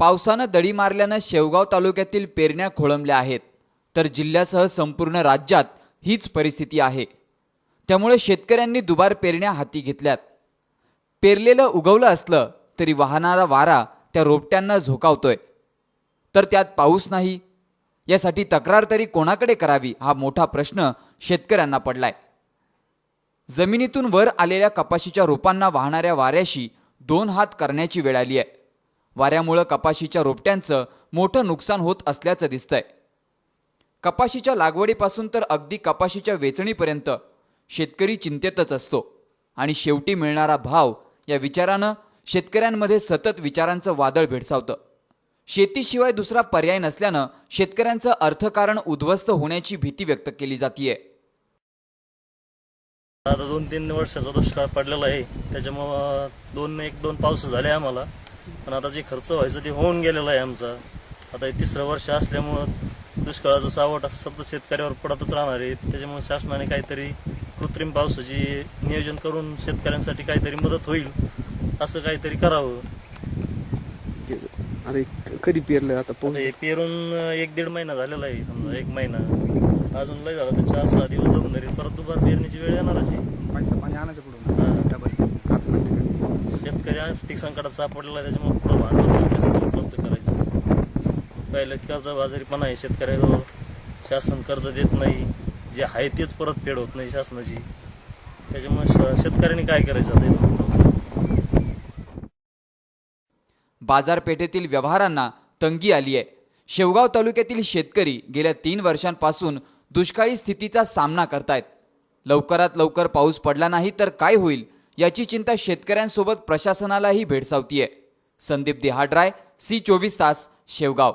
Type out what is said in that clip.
पावसानं दडी मारल्यानं शेवगाव तालुक्यातील पेरण्या खोळंबल्या आहेत. तर जिल्ह्यासह संपूर्ण राज्यात हीच परिस्थिती आहे. त्यामुळे शेतकऱ्यांनी दुबार पेरण्या हाती घेतल्यात. पेरलेलं उगवलं असलं तरी वाहणारा वारा त्या रोपट्यांना झोकावतोय. तर त्यात पाऊस नाही. यासाठी तक्रार तरी कोणाकडे करावी हा मोठा प्रश्न शेतकऱ्यांना पडलाय. जमिनीतून वर आलेल्या कपाशीच्या रोपांना वाहणाऱ्या वाऱ्याशी दोन हात करण्याची वेळ आली आहे. वाऱ्यामुळं कपाशीच्या रोपट्यांचं मोठं नुकसान होत असल्याचं दिसतंय. कपाशीच्या लागवडीपासून तर अगदी कपाशीच्या वेचणीपर्यंत शेतकरी चिंतेतच असतो आणि शेवटी मिळणारा भाव या विचारानं शेतकऱ्यांमध्ये सतत विचारांचं वादळ भेडसावतं. शेतीशिवाय दुसरा पर्याय नसल्यानं शेतकऱ्यांचं अर्थकारण उद्ध्वस्त होण्याची भीती व्यक्त केली जातीये. आता दोन तीन वर्षाचा दुष्काळ पडलेला आहे. त्याच्यामुळं दोन एक दोन पाऊस झाले आम्हाला. पण आता जे खर्च व्हायचं ते होऊन गेलेलं आहे आमचा. आता हे तिसरं वर्ष असल्यामुळं दुष्काळाचं सावट सतत शेतकऱ्यावर पडतच राहणार आहे. त्याच्यामुळे शासनाने काहीतरी कृत्रिम पावसाची नियोजन करून शेतकऱ्यांसाठी काहीतरी मदत होईल असं काहीतरी करावं. आता हे क- कधी पेरलं आता पाऊस? आता हे पेरून एक दीड महिना झालेला आहे. समजा एक महिना. अजून लय झाला तर चार सहा दिवस जाऊन तरी परत दुपार पेरणीची वेळ येणारच आहे. पैसा पाणी आणायचं पुढून शेतकरी आर्थिक संकटात सापडलेला त्याच्यामुळे पुढं भांडवल कसं उपलब्ध करायचं. पहिलं कर्ज बाजारीपणा आहे शेतकऱ्याजवळ शासन कर्ज देत नाही जे आहे तेच परत फेड होत नाही शासनाची. त्याच्यामुळे श- शेतकऱ्यांनी काय करायचं आता बाजारपेठेतील व्यवहारांना तंगी आली आहे. शेवगाव तालुक्यातील शेतकरी गेल्या तीन वर्षांपासून दुष्काळी स्थितीचा सामना करतायत. लवकरात लवकर पाऊस पडला नाही तर काय होईल? याची चिंता शेतकऱ्यांसोबत प्रशासनालाही भेडसावतीये. संदीप देहाड्राय सी चोवीस तास शेवगाव.